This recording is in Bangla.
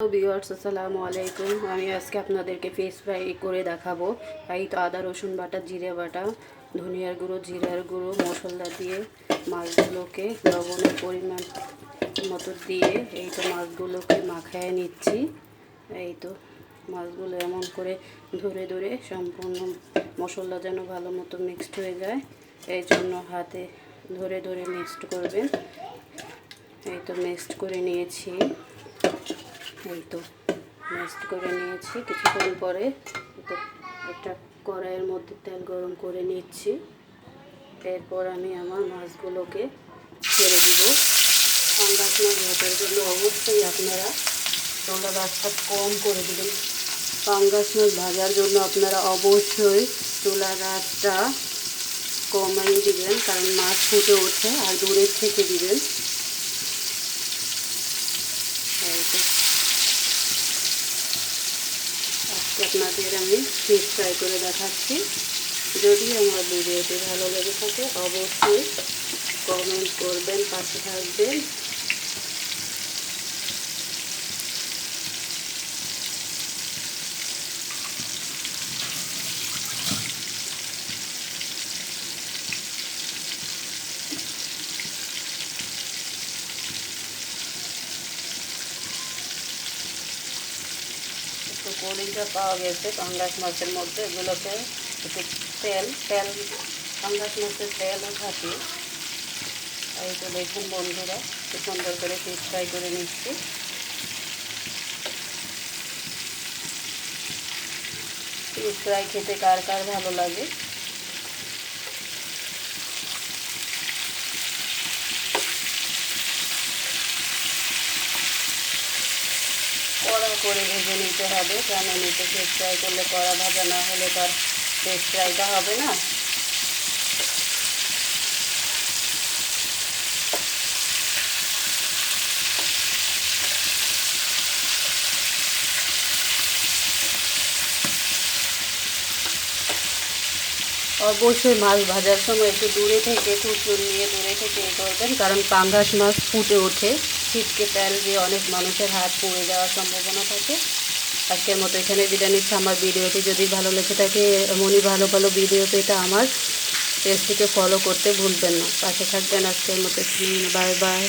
আসসালামু আলাইকুম আমি আজকে আপনাদেরকে ফিশ ফ্রাই করে দেখাবো। এই তো আদা, রসুন বাটা, জিরে বাটা, ধনিয়ার গুঁড়ো, জিরার গুঁড়ো, মশলা দিয়ে মাছগুলোকে লবণের পরিমাণ মতো দিয়ে এই তো মাছগুলোকে মাখায় নিচ্ছি। এই তো মাছগুলো এমন করে ধরে ধরে সম্পূর্ণ মশলা যেন ভালো মতো মিক্সড হয়ে যায়, এই জন্য হাতে ধরে ধরে মিক্সড করবেন। এই তো মিক্সড করে নিয়েছি। এই তো মিক্সড করে নিয়েছি। কিছুক্ষণ পরে একটা কড়াইয়ের মধ্যে তেল গরম করে নিচ্ছি। এরপর আমি আমার মাছগুলোকে ছেড়ে দিব। পাঙ্গাস মাছ ভাজার জন্য অবশ্যই আপনারা চোলা গাছটা কম করে দেবেন। পাঙ্গাস মাছ ভাজার জন্য আপনারা অবশ্যই চুলা গাছটা কমাই দিবেন, কারণ মাছ ফুটে ওঠে আর দূরের থেকে দিবেন এই তো আজকে আপনাদের আমি ফিশ ফ্রাই করে দেখাচ্ছি। যদি আমার ভিডিওটি ভালো লেগে থাকে, অবশ্যই কমেন্ট করবেন, পাশে থাকবেন। একটু কড়িটা পাওয়া গেছে পাঙ্গাস মাছের মধ্যে। এগুলোকে একটু তেল তেল, পাঙ্গাস মাছের তেলও থাকে এই তো দেখুন বন্ধুরা খুব সুন্দর করে ফিস ফ্রাই করে নিচ্ছি। ফিস ফ্রাই খেতে কার কার ভালো লাগে? করে ভেজে নিতে হবে। কেন নিতে ফিশ ফ্রাই করলে কড়া ভাজা না হলে তার ফিশ ফ্রাইটা হবে না। অবশ্যই মাছ ভাজার সময় একটু দূরে থেকে কুচুর নিয়ে দূরে থেকে এ করবেন, কারণ পাঙ্গাস মাছ ফুটে ওঠে। ছিটকে দিয়ে অনেক মানুষের হাত পড়ে যাওয়ার সম্ভাবনা থাকে। আজকের মতো এখানে বিদায় নিচ্ছে আমার ভিডিওটি। যদি ভালো লেগে থাকে, এমনই ভালো ভালো ভিডিও পেতে আমার পেজটিকে ফলো করতে ভুলবেন না। পাশে থাকবেন আজকের মতো। Bye bye.